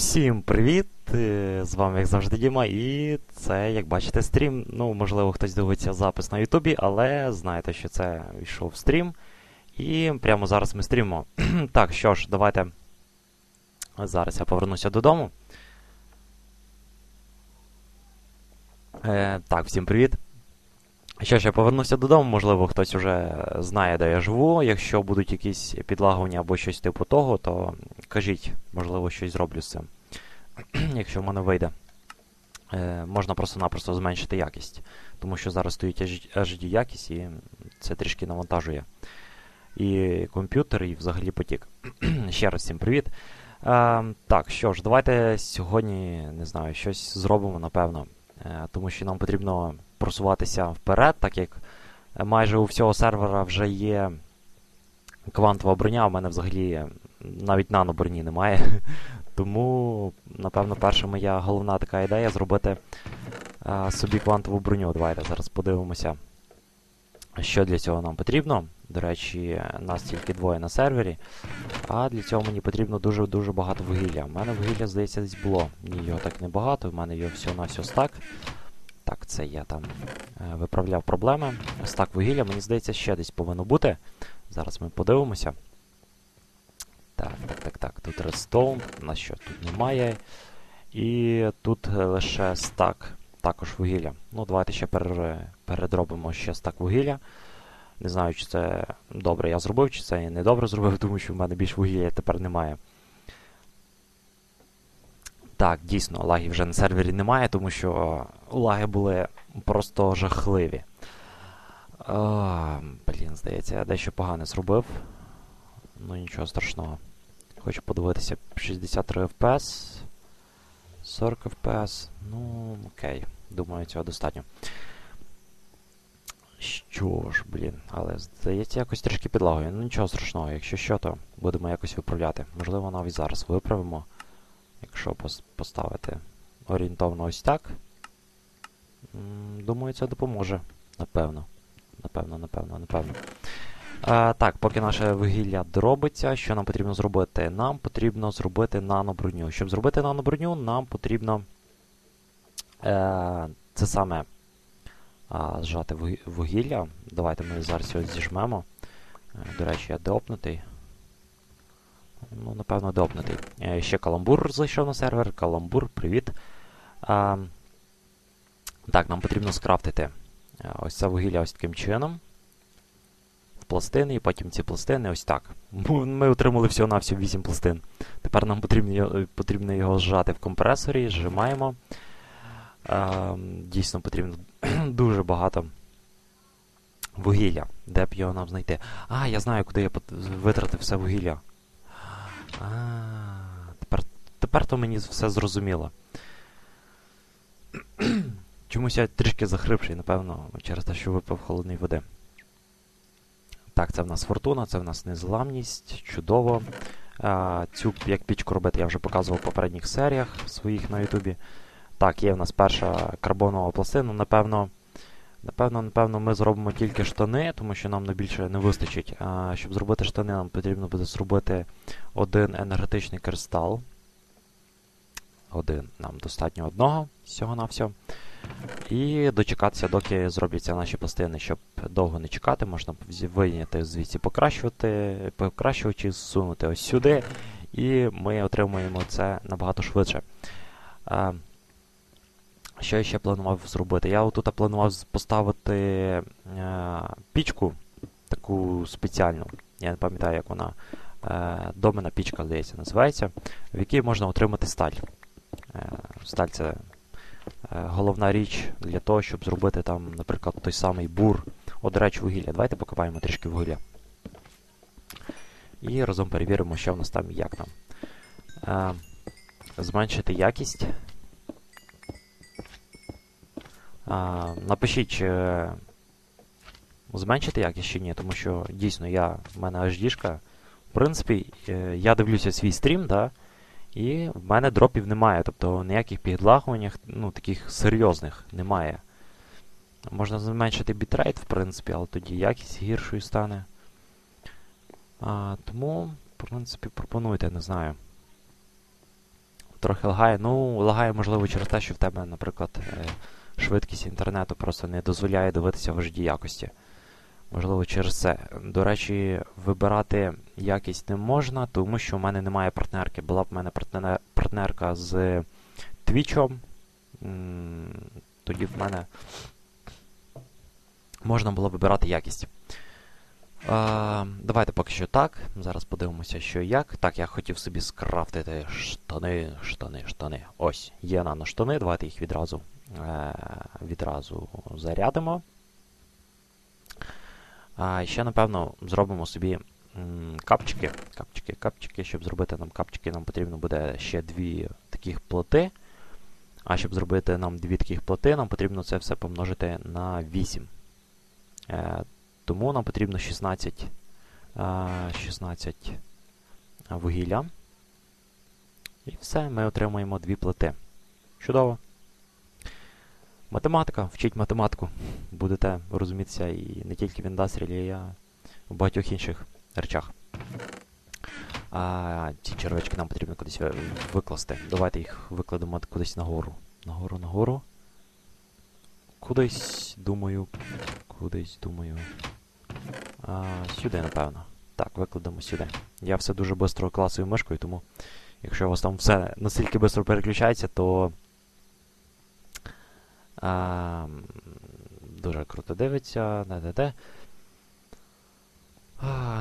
Всім привіт! Е, З вами, як завжди, Діма, і це, як бачите, стрім. Ну, можливо, хтось дивиться запис на Ютубі, але знаєте, що це йшов стрім. І прямо зараз ми стрімимо. так, що ж, давайте. Зараз я повернуся додому. Е, Так, всім привіт. Що ж, я повернуся додому, можливо, хтось вже знає, де я живу. Якщо будуть якісь підлагування або щось типу того, то кажіть, можливо, щось зроблю з цим. Якщо в мене вийде. Е, Можна просто-напросто зменшити якість. Тому що зараз стоїть HD якість і це трішки навантажує. І комп'ютер, і взагалі потік. Ще раз всім привіт. Е, Так, що ж, давайте сьогодні, не знаю, щось зробимо, напевно. Е, Тому що нам потрібно просуватися вперед, так як майже у всього сервера вже є квантова броня, у мене взагалі навіть наноброні немає. Тому, напевно, перша моя головна така ідея зробити собі квантову броню. Давайте зараз подивимося, що для цього нам потрібно. До речі, нас тільки двоє на сервері. А для цього мені потрібно дуже-дуже багато вугілля. У мене вугілля, здається, десь було. Ні, його так небагато, в мене його все на все стак. Так, це я там е, виправляв проблеми. Стак вугілля, мені здається, ще десь повинно бути. Зараз ми подивимося. Так, так, так, так. Тут редстоун, на що тут немає. І тут лише стак, також вугілля. Ну, давайте ще пере, передробимо ще стак вугілля. Не знаю, чи це добре я зробив, чи це не добре зробив, тому що в мене більш вугілля тепер немає. Так, дійсно, лагів вже на сервері немає, тому що лаги були просто жахливі. Блін, здається, я дещо погане зробив. Ну нічого страшного. Хочу подивитися 63 FPS. 40 FPS. Ну, окей. Думаю, цього достатньо. Що ж, блін, але здається, якось трішки підлагою. Ну нічого страшного, якщо що, то будемо якось виправляти. Можливо, навіть зараз виправимо. Якщо поставити орієнтовно ось так. Думаю, це допоможе. Напевно. Напевно, напевно, напевно. А, Так, поки наше вугілля дробиться, що нам потрібно зробити? Нам потрібно зробити наноброню. Щоб зробити наноброню, нам потрібно е, це саме а, зжати вугілля. Давайте ми зараз його зіжмемо. Е, до речі, я деопнутий. Ну, напевно, допнутий. Е, ще каламбур зайшов на сервер. Каламбур, привіт. А, Так, нам потрібно скрафтити ось це вугілля ось таким чином. Пластини, і потім ці пластини ось так. Ми отримали всього-навсього 8 пластин. Тепер нам потрібно потрібно його зжати в компресорі, зжимаємо. А, Дійсно потрібно дуже багато вугілля. Де б його нам знайти? А, я знаю, куди я витратив все вугілля. А, тепер тепер то мені все зрозуміло. Чомусь я трішки захрипший, напевно, через те, що випив холодної води. Так, це в нас фортуна, це в нас незламність, чудово. А, Цю як пічку робити я вже показував в попередніх серіях своїх на Ютубі. Так, є в нас перша карбонова пластина. Напевно, напевно, напевно, ми зробимо тільки штани, тому що нам найбільше не вистачить. А, Щоб зробити штани, нам потрібно буде зробити один енергетичний кристал. Один. Нам достатньо одного всього-навсього. І дочекатися, доки зробляться наші пластини, щоб довго не чекати, можна вийняти звідси покращувати, покращувачі, зсунути ось сюди, і ми отримуємо це набагато швидше. А, що я ще планував зробити? Я отут планував поставити а, пічку, таку спеціальну, я не пам'ятаю, як вона. А, домена пічка, здається, називається, в якій можна отримати сталь. А, сталь це головна річ для того, щоб зробити там, наприклад, той самий бур. От, до речі, вугілля. Давайте покопаємо трішки вугілля. І разом перевіримо, що в нас там і як нам. Е, зменшити якість. Е, напишіть, чи зменшити якість чи ні, тому що дійсно я, в мене HD-шка. В принципі, е, я дивлюся свій стрім, да, і в мене дропів немає, тобто ніяких підлагувань, ну, таких серйозних немає. Можна зменшити бітрейт, в принципі, але тоді якість гіршою стане. А, Тому, в принципі, пропонуйте, не знаю. трохи лагає. Ну, лагає, можливо, через те, що в тебе, наприклад, е, швидкість інтернету просто не дозволяє дивитися в HD якості. Можливо, через це. До речі, вибирати якість не можна, тому що в мене немає партнерки. Була б в мене партнерка з Твічом. Тоді в мене можна було вибирати якість. А, Давайте поки що так. Зараз подивимося, що як. Так, я хотів собі скрафтити штани, штани, штани. Ось, є наноштани, давайте їх відразу е, відразу зарядимо. А ще, напевно, зробимо собі капчики. Капчики, капчики. Щоб зробити нам капчики, нам потрібно буде ще дві таких плоти. А щоб зробити нам дві таких плоти, нам потрібно це все помножити на 8. Е, Тому нам потрібно 16 е, 16 вугілля. І все, ми отримаємо дві плити. Чудово. Математика, вчіть математику. Будете розумітися і не тільки в індастрії, а в багатьох інших речах. А ці червячки нам потрібно кудись викласти. Давайте їх викладемо кудись нагору. Нагору, нагору. Кудись, думаю. Кудись, думаю. А, Сюди, напевно. Так, викладемо сюди. Я все дуже швидко класую мишкою, тому якщо у вас там все настільки швидко переключається, то а, Дуже круто дивиться, де-де-де.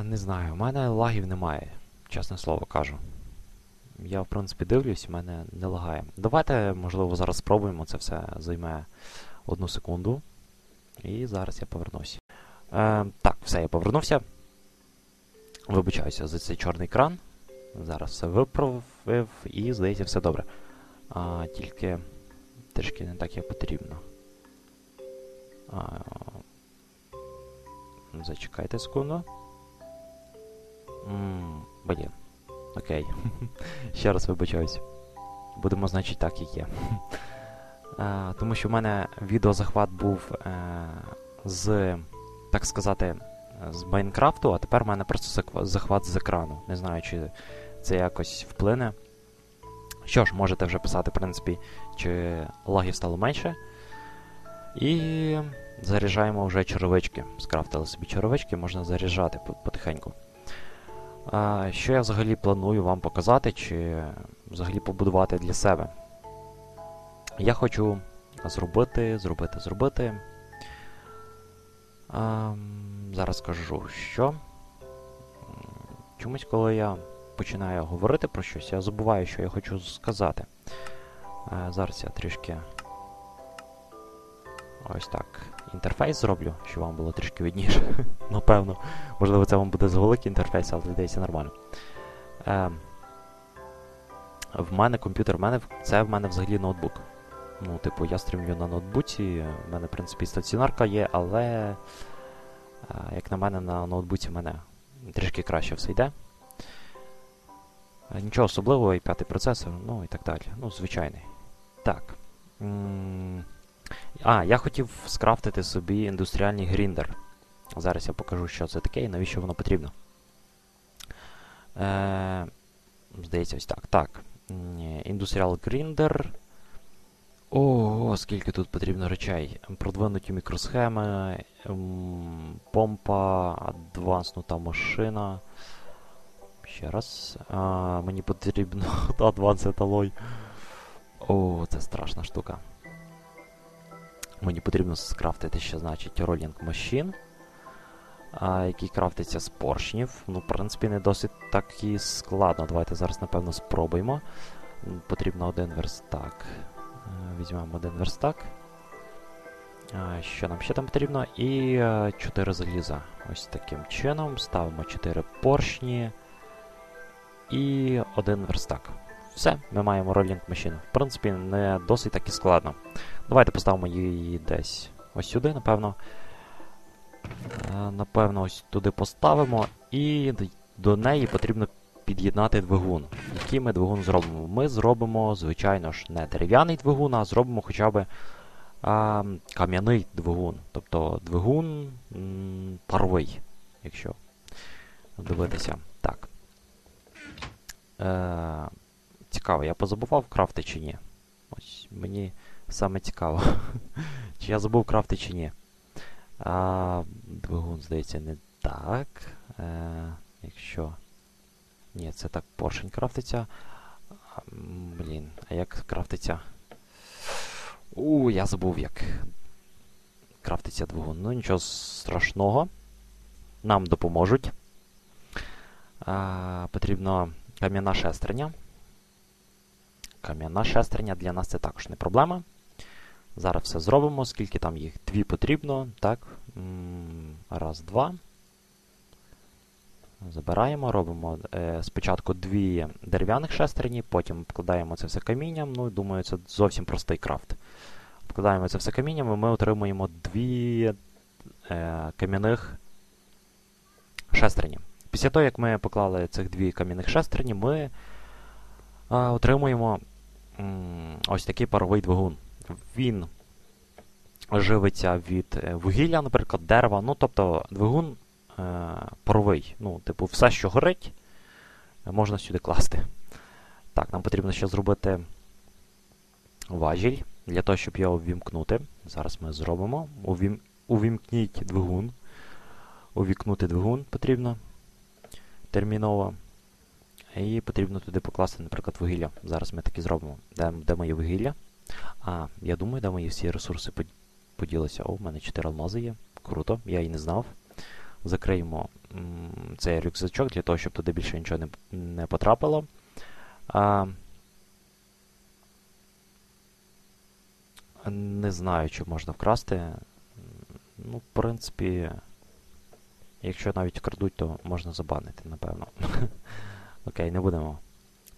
Не знаю, у мене лагів немає, чесне слово кажу. Я, в принципі, дивлюсь, в мене не лагає. Давайте, можливо, зараз спробуємо, це все займе одну секунду. І зараз я повернусь. Е, Так, все, я повернувся. Вибачаюся за цей чорний кран. Зараз все виправив і, здається, все добре. А, Тільки трішки не так як потрібно. А, Зачекайте секунду. Блін. Окей. Ще раз вибачаюсь. Будемо, значить, так, як є. а, Тому що в мене відеозахват був е, з, так сказати, з Майнкрафту, а тепер в мене просто захват з екрану. Не знаю, чи це якось вплине. Що ж, можете вже писати, в принципі, чи лагів стало менше. І заряджаємо вже черевички. Скрафтили собі черевички, можна заряджати потихеньку. А, Що я взагалі планую вам показати, чи взагалі побудувати для себе? Я хочу зробити, зробити, зробити. А, Зараз скажу, що. Чомусь, коли я починаю говорити про щось, я забуваю, що я хочу сказати. Зараз я трішки ось так інтерфейс зроблю, щоб вам було трішки видніше. Напевно. Можливо, це вам буде завеликий інтерфейс, але здається нормально. Е, В мене комп'ютер, в мене, це в мене взагалі ноутбук. Ну, типу, я стрімлю на ноутбуці, в мене, в принципі, стаціонарка є, але, е, як на мене, на ноутбуці в мене трішки краще все йде. Е, нічого особливого, і п'ятий процесор, ну і так далі. Ну, звичайний. Так. А, я хотів скрафтити собі індустріальний гріндер. Зараз я покажу, що це таке і навіщо воно потрібно. Е, Здається, ось так. Так. Індустріал гріндер. Ого, скільки тут потрібно речей. Продвинуті мікросхеми, помпа, адванснута машина. Ще раз. А, Мені потрібно Advanced Alloy. О, це страшна штука. Мені потрібно скрафтити ще, значить, Rolling Machine, а, який крафтиться з поршнів. Ну, в принципі, не досить так і складно. Давайте зараз, напевно, спробуємо. Потрібно один верстак. Е, візьмемо один верстак. Що нам ще там потрібно? І 4 е, заліза. Ось таким чином. Ставимо 4 поршні і один верстак. Все, ми маємо ролінг машину. В принципі, не досить так і складно. Давайте поставимо її десь ось сюди, напевно. Е, напевно, ось туди поставимо. І до неї потрібно під'єднати двигун. Який ми двигун зробимо? Ми зробимо, звичайно ж, не дерев'яний двигун, а зробимо хоча б а, кам'яний двигун. Тобто двигун м, паровий, якщо дивитися. Так. Е, цікаво, я позабував крафти чи ні? Ось мені саме цікаво. чи я забув крафти чи ні. А, Двигун, здається, не так. Е, Якщо. Ні, це так поршень крафтиться. Блін, а як крафтиться? У, я забув як. Крафтиться двигун. Ну, нічого страшного. Нам допоможуть. А, Потрібно кам'яна шестерня. Кам'яна шестерня для нас це також не проблема. Зараз все зробимо, скільки там їх дві потрібно. Так. Раз, два. Забираємо, робимо е, спочатку дві дерев'яних шестерні, потім вкладаємо це все камінням. Ну, думаю, це зовсім простий крафт. Вкладаємо це все камінням і ми отримуємо дві е, кам'яних шестерні. Після того, як ми поклали цих дві кам'яних шестерні, ми е, отримуємо м, ось такий паровий двигун. Він живиться від е, вугілля, наприклад, дерева. Ну, тобто двигун е, паровий. Ну, типу, все, що горить, можна сюди класти. Так, нам потрібно ще зробити важіль для того, щоб його ввімкнути. Зараз ми зробимо. Увім... Увімкніть двигун. Увікнути двигун потрібно терміново. І потрібно туди покласти, наприклад, вугілля. Зараз ми таки зробимо. Де, де моє вугілля? А, я думаю, де мої всі ресурси поділися. О, в мене 4 алмази є. Круто, я і не знав. Закриємо цей рюкзачок для того, щоб туди більше нічого не не потрапило. А, Не знаю, чи можна вкрасти. Ну, в принципі, якщо навіть вкрадуть, то можна забанити, напевно. Окей, не будемо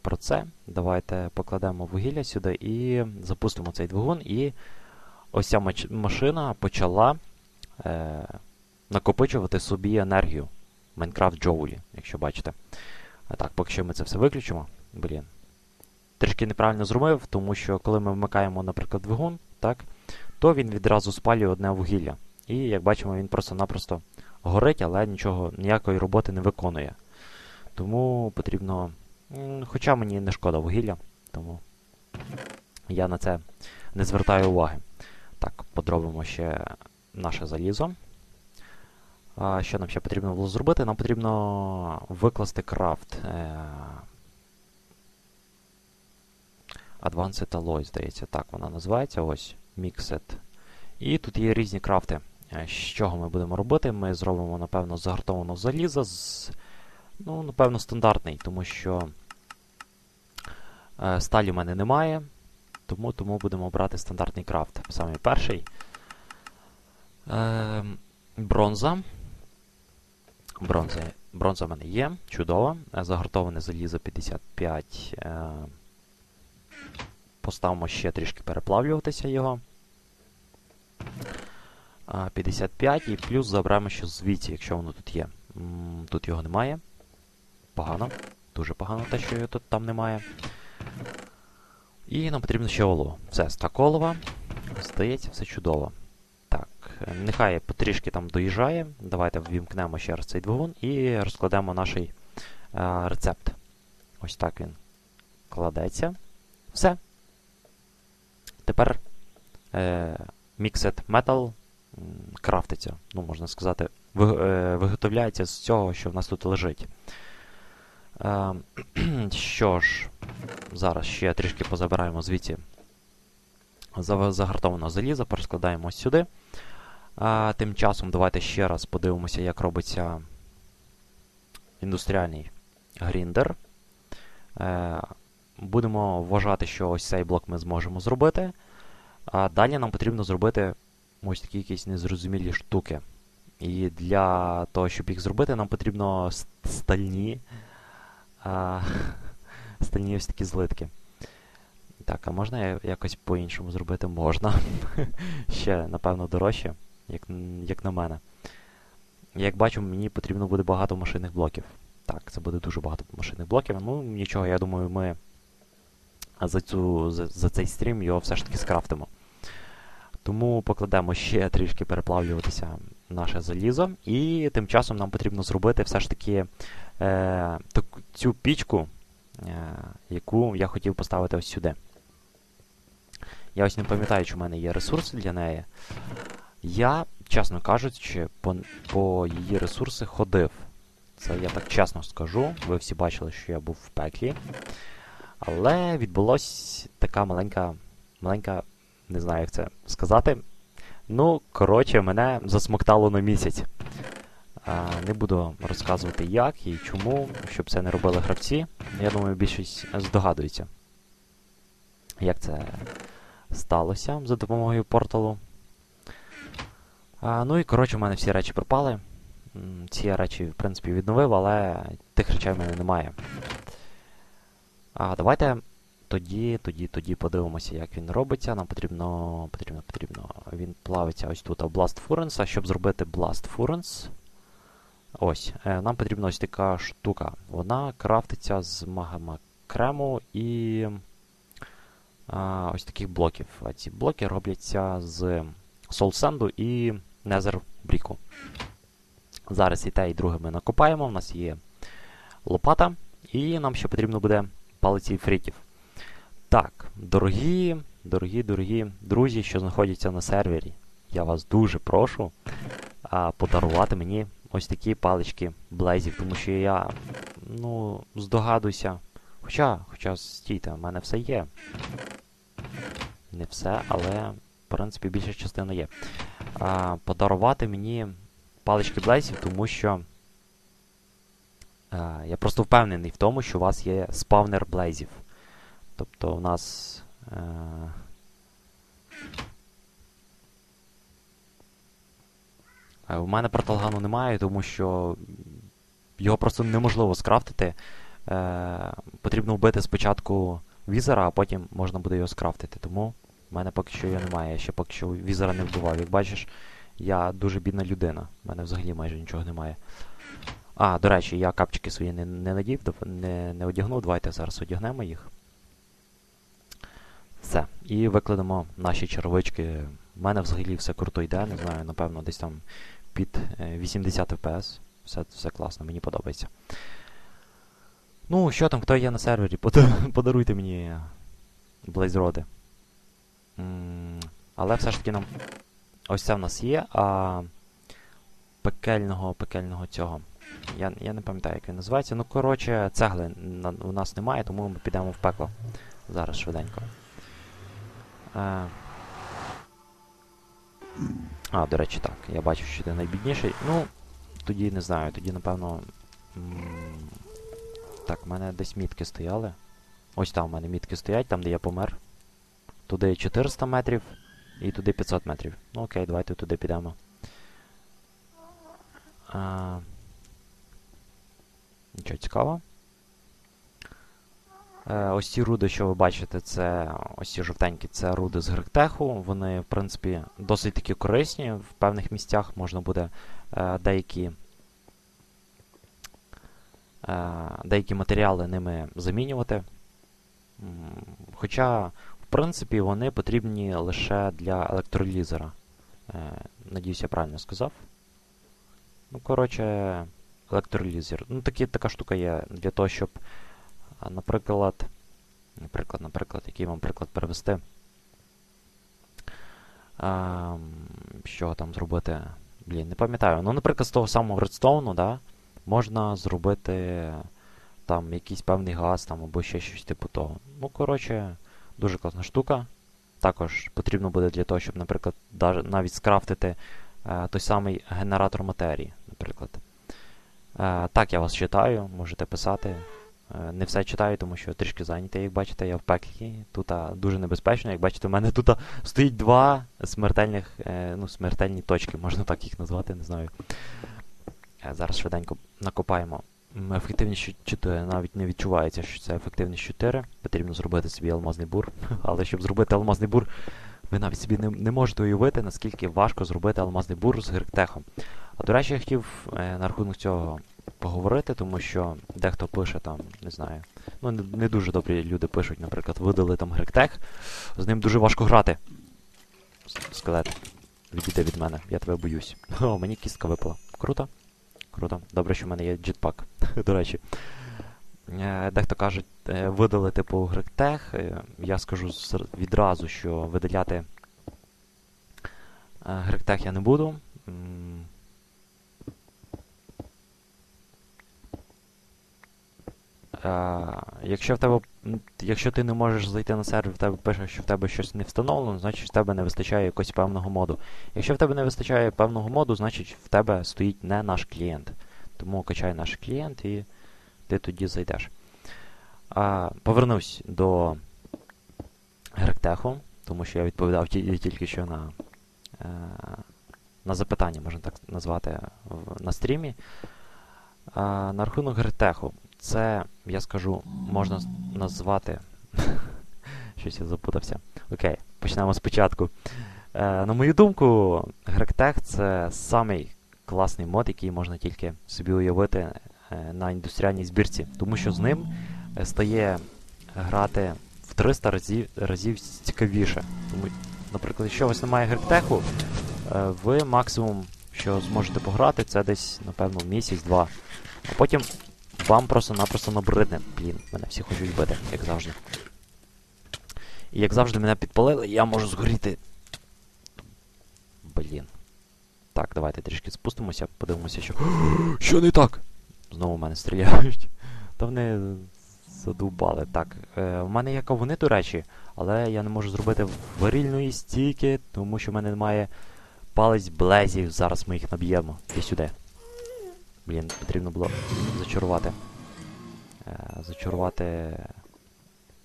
про це. Давайте покладемо вугілля сюди і запустимо цей двигун. І ось ця машина почала е, накопичувати собі енергію. Майнкрафт Джоулі, якщо бачите. А так, поки що ми це все виключимо. Блін. Трішки неправильно зробив, тому що коли ми вмикаємо, наприклад, двигун, так, то він відразу спалює одне вугілля. І, як бачимо, він просто-напросто горить, але нічого, ніякої роботи не виконує. Тому потрібно. Хоча мені не шкода вугілля, тому я на це не звертаю уваги. Так, подробимо ще наше залізо. А, Що нам ще потрібно було зробити? Нам потрібно викласти крафт. Е, Advanced Alloy, здається, так вона називається. Ось Mixed. І тут є різні крафти. З чого ми будемо робити? Ми зробимо, напевно, загартованого заліза. з, Ну, напевно, стандартний, тому що е, сталі в мене немає. Тому тому будемо брати стандартний крафт. Саме перший. Е, Бронза. Бронза бронза в мене є. Чудово. Загартоване залізо 55. Е, Поставимо ще трішки переплавлюватися його. 55 і плюс заберемо ще звідси, якщо воно тут є. Тут його немає. Погано. Дуже погано те, що його тут там немає. І нам потрібно ще олово. Все, стаколова. Здається, все чудово. Так, нехай потрішки там доїжджає. Давайте ввімкнемо ще раз цей двигун і розкладемо наш е, рецепт. Ось так він кладеться. Все. Тепер е, Mixed Metal крафтиться, ну, можна сказати, е, виготовляється з цього, що в нас тут лежить. Е, що ж, зараз ще трішки позабираємо звідси загартованого заліза, перескладаємо сюди. А, Тим часом давайте ще раз подивимося, як робиться індустріальний гріндер. Е, Будемо вважати, що ось цей блок ми зможемо зробити. А далі нам потрібно зробити ось такі якісь незрозумілі штуки. І для того, щоб їх зробити, нам потрібно стальні а, стальні ось такі злитки. Так, а можна якось по-іншому зробити? Можна. Ще, напевно, дорожче, як як на мене. Як бачимо, мені потрібно буде багато машинних блоків. Так, це буде дуже багато машинних блоків. Ну, нічого, я думаю, ми за цю, за, за цей стрім його все ж таки скрафтимо. Тому покладемо ще трішки переплавлюватися наше залізо. І тим часом нам потрібно зробити все ж таки е, цю пічку е, яку я хотів поставити ось сюди. Я ось не пам'ятаю, чи в мене є ресурси для неї. Я, чесно кажучи, по, по її ресурси ходив. Це я так чесно скажу. Ви всі бачили, що я був в пеклі. Але відбулось така маленька, маленька, не знаю, як це сказати. Ну, коротше, мене засмоктало на місяць. Не буду розказувати як і чому, щоб це не робили гравці. Я думаю, більшість здогадується, як це сталося за допомогою порталу. Ну і коротше, в мене всі речі пропали. Ці речі, в принципі, відновив, але тих речей в мене немає. А давайте тоді тоді, тоді подивимося, як він робиться. Нам потрібно. потрібно, потрібно. Він плавиться ось тут, Blast Furnace. А щоб зробити Blast Furnace, ось, е, нам потрібна ось така штука. Вона крафтиться з магма крему і а, ось таких блоків. А ці блоки робляться з Sand і Nether Бріку. Зараз і те, і друге ми накопаємо. У нас є лопата, і нам ще потрібно буде палиці фрітів. Так, дорогі, дорогі, дорогі друзі, що знаходяться на сервері, я вас дуже прошу а, подарувати мені ось такі палички блейзів, тому що я ну, здогадуюся. Хоча, хоча, стійте, в мене все є. Не все, але, в принципі, більша частина є. А, Подарувати мені палички блейзів, тому що а, я просто впевнений в тому, що у вас є спавнер блейзів. Тобто у нас. Е, е У мене порталгану немає, тому що його просто неможливо скрафтити. Е, Потрібно вбити спочатку візера, а потім можна буде його скрафтити. Тому в мене поки що його немає. Я ще поки що візера не вбивав. Як бачиш, я дуже бідна людина. У мене взагалі майже нічого немає. А, до речі, я капчики свої не не надів, не, не одягнув. Давайте зараз одягнемо їх. Все. І викладемо наші червички. У мене взагалі все круто йде, не знаю, напевно, десь там під 80 FPS. Все все класно, мені подобається. Ну, що там, хто є на сервері? Подаруйте мені блейзроди. Але все ж таки нам. Ось це в нас є, а пекельного пекельного цього. Я я не пам'ятаю, як він називається. Ну, коротше, цегли у нас немає, тому ми підемо в пекло. Зараз швиденько. А, до речі, так. Я бачу, що ти найбідніший. Ну, тоді не знаю, тоді, напевно. Так, в мене десь мітки стояли. Ось там в мене мітки стоять, там де я помер. Туди 400 метрів і туди 500 метрів. Ну окей, давайте туди підемо. А... Нічого цікавого. Е, ось ці руди, що ви бачите, це ось ці жовтенькі, це руди з Гректеху. Вони, в принципі, досить таки корисні. В певних місцях можна буде е, деякі е, деякі матеріали ними замінювати. Хоча, в принципі, вони потрібні лише для електролізера. Надіюсь, я правильно сказав. Ну, коротше, електролізер. Ну, такі, така штука є для того, щоб. Наприклад, наприклад, наприклад, який вам приклад перевести. А, Що там зробити? Блін, не пам'ятаю. Ну, наприклад, з того самого редстоуну, да, можна зробити там якийсь певний газ там, або ще щось типу того. Ну, коротше, дуже класна штука. Також потрібно буде для того, щоб, наприклад, навіть скрафтити е, той самий генератор матерії, наприклад. Е, так, я вас читаю, можете писати. Е, не все читаю, тому що трішки зайнятий, як бачите, я в пеклі. Тут дуже небезпечно. Як бачите, у мене тут стоїть два смертельних, е, ну, смертельні точки, можна так їх назвати, не знаю. Е, зараз швиденько накопаємо. Ефективність 4 навіть не відчувається, що це ефективність 4. Потрібно зробити собі алмазний бур. Але щоб зробити алмазний бур, ви навіть собі не, не можете уявити, наскільки важко зробити алмазний бур з гірктехом. А до речі, я хотів на рахунок цього поговорити, тому що дехто пише там, не знаю. Ну, не, дуже добрі люди пишуть, наприклад, видали там гректех, з ним дуже важко грати. Скелет. Відійди від мене, я тебе боюсь. О, мені кістка випала. Круто? Круто. Добре, що в мене є джетпак. До речі. е, дехто каже, е, видалити по гректех. Е, Я скажу відразу, що видаляти гректех я не буду. М, Е, Якщо в тебе, якщо ти не можеш зайти на сервер, в тебе пише, що в тебе щось не встановлено, значить в тебе не вистачає якогось певного моду. Якщо в тебе не вистачає певного моду, значить в тебе стоїть не наш клієнт. Тому качай наш клієнт і ти тоді зайдеш. А, повернусь до Гректеху, тому що я відповідав ті- тільки що на, е, на запитання, можна так назвати, на стрімі. А, на рахунок Гректеху, це, я скажу, можна назвати. Щось я запутався. Окей, почнемо спочатку. Е, на мою думку, Гректех це самий класний мод, який можна тільки собі уявити е, на індустріальній збірці, тому що з ним е, стає грати в 300 разів, разів цікавіше. Тому, наприклад, якщо у вас немає Гректеху, е, ви максимум, що зможете пограти, це десь, напевно, місяць-два. А потім вам просто-напросто набридне. Блін, мене всі хочуть бити, як завжди. І як завжди мене підпалили, я можу згоріти. Блін. Так, давайте трішки спустимося, подивимося, що. що не так? Знову в мене стріляють. Та вони задубали. Так, е, в мене є кавуни, до речі, але я не можу зробити варільної стійки, тому що в мене немає палець блезів. Зараз ми їх наб'ємо. Іди сюди. Блін, потрібно було зачарувати. Е, зачарувати.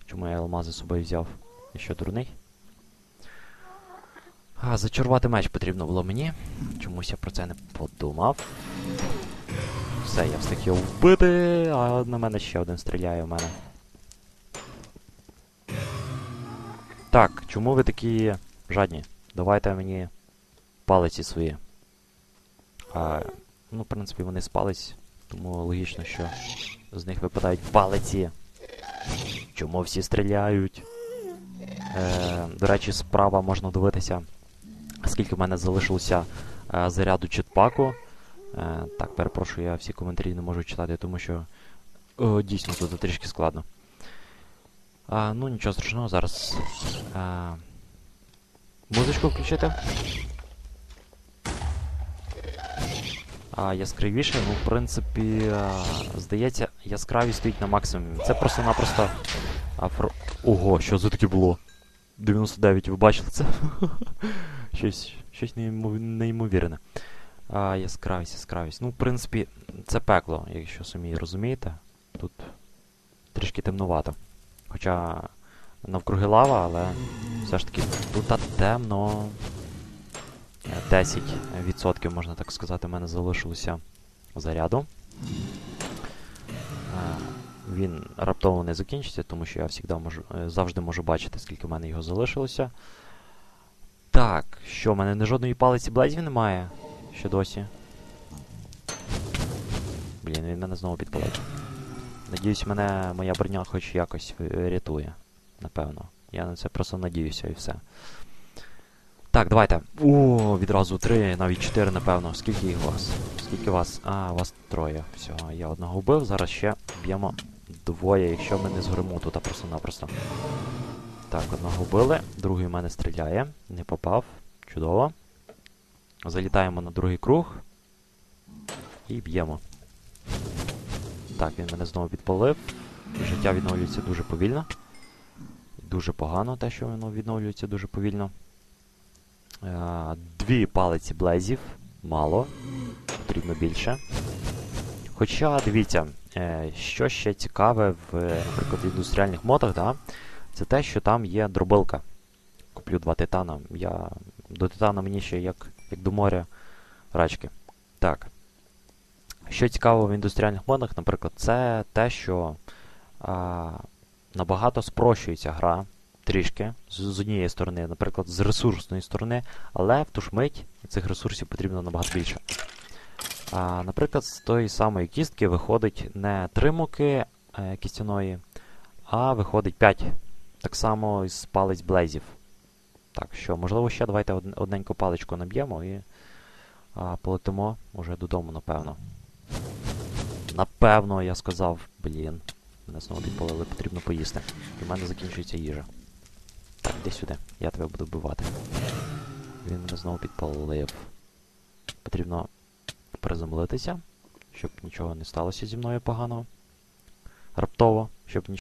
Чому я алмази з собою взяв? Я що, дурний? А, зачарувати меч потрібно було мені. Чомусь я про це не подумав. Все, я встиг його вбити, а на мене ще один стріляє в мене. Так, чому ви такі жадні? Давайте мені палиці свої. А, ну, в принципі, вони спались, тому логічно, що з них випадають палиці. Чому всі стріляють? Е, до речі, справа можна дивитися, скільки в мене залишилося е, заряду читпаку. Е, так, перепрошую, я всі коментарі не можу читати, тому що о, дійсно тут трішки складно. А, ну, нічого страшного, зараз. А, музичку включити. А, яскравіше, ну, в принципі, а, здається, яскравість стоїть на максимумі. Це просто-напросто. Афро... Ого, що це таке було? 99, ви бачили це? щось щось неймо- неймовірне. А, яскравість, яскравість. Ну, в принципі, це пекло, якщо самі розумієте. Тут трішки темнувато. Хоча навкруги лава, але все ж таки тут темно. Е, 10% можна так сказати, в мене залишилося заряду. Е, Він раптово не закінчиться, тому що я завжди можу, е, завжди можу бачити, скільки в мене його залишилося. Так, що, в мене не жодної палиці блезів немає ще досі. Блін, він мене знову підпалив. Надіюсь, мене моя броня хоч якось е, рятує. Напевно. Я на це просто надіюся і все. Так, давайте. О, відразу три, навіть чотири, напевно. Скільки їх вас? Скільки вас? А, вас троє. Все, я одного вбив, зараз ще б'ємо двоє, якщо ми не згоримо тут, просто-напросто. Так, одного вбили, другий в мене стріляє. Не попав. Чудово. Залітаємо на другий круг. І б'ємо. Так, він мене знову підпалив. Життя відновлюється дуже повільно. Дуже погано те, що воно відновлюється дуже повільно. Е, Дві палиці блезів. Мало. Потрібно більше. Хоча, дивіться, е, що ще цікаве в, наприклад, індустріальних модах, да, це те, що там є дробилка. Куплю два титана. Я до титана мені ще як, як до моря рачки. Так. Що цікаво в індустріальних модах, наприклад, це те, що а, набагато спрощується гра трішки з, однієї сторони, наприклад, з ресурсної сторони, але в ту ж мить цих ресурсів потрібно набагато більше. А, Наприклад, з тої самої кістки виходить не 3 муки е, кістяної, а виходить 5. Так само і з палець блейзів. Так що, можливо, ще давайте од- одненьку паличку наб'ємо і а, полетимо уже додому, напевно. Напевно, я сказав, блін. Мене знову підпалили, потрібно поїсти. І в мене закінчується їжа. Іди сюди, я тебе буду вбивати. Він мене знову підпалив. Потрібно приземлитися, щоб нічого не сталося зі мною поганого. Раптово, щоб нічого.